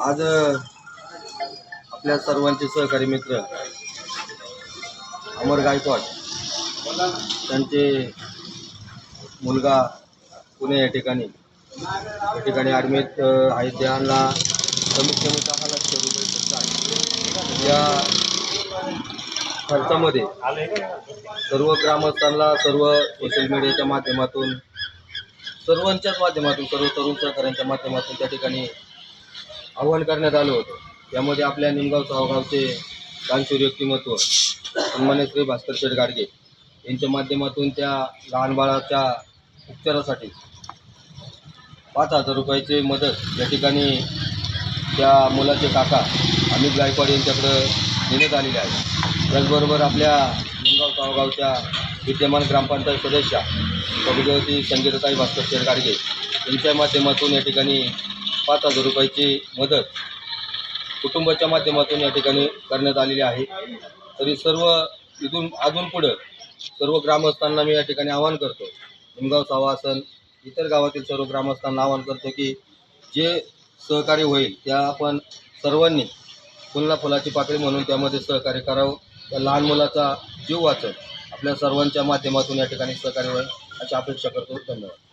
आज आपल्या सर्वांचे सहकारी मित्र अमर गायकवाड त्यांचे मुलगा पुणे या ठिकाणी या ठिकाणी आर्मीत आहे त्यांना कमीत कमी दहा लक्ष रुपये खर्च आहे. या खर्चामध्ये सर्व ग्रामस्थांना सर्व सोशल मीडियाच्या माध्यमातून सर्वांच्याच माध्यमातून सर्व तरुण सहकाऱ्यांच्या माध्यमातून त्या ठिकाणी आव्हान करण्यात आलं होतं. त्यामध्ये आपल्या निमगाव सावगावचे दानशूर व्यक्तिमत्व सन्मान्य श्री भास्कर शेठ गाडगे यांच्या माध्यमातून त्या लहान बाळाच्या उपचारासाठी पाच हजार रुपयाची मदत या ठिकाणी त्या मुलाचे काका अमित गायकवाड यांच्याकडं देण्यात आलेले आहे. त्याचबरोबर आपल्या निमगाव सावगावच्या विद्यमान ग्रामपंचायत सदस्या कविगवती संगीताताई भास्कर शेठ गाडगे यांच्या माध्यमातून या ठिकाणी पाच हजार रुपयाची मदत कुटुंबाच्या माध्यमातून या ठिकाणी करण्यात आलेली आहे. तरी सर्व इथून अजून पुढं सर्व ग्रामस्थांना मी या ठिकाणी आवाहन करतो. निमगाव सावासन इतर गावातील सर्व ग्रामस्थांना आवाहन करतो की जे सहकार्य होईल त्या आपण सर्वांनी फुलना फुलाची पाकळी म्हणून त्यामध्ये सहकार्य करावं. त्या लहान मुलाचा जीव वाचत आपल्या सर्वांच्या माध्यमातून या ठिकाणी सहकार्य होईल अशी अपेक्षा करतो. धन्यवाद.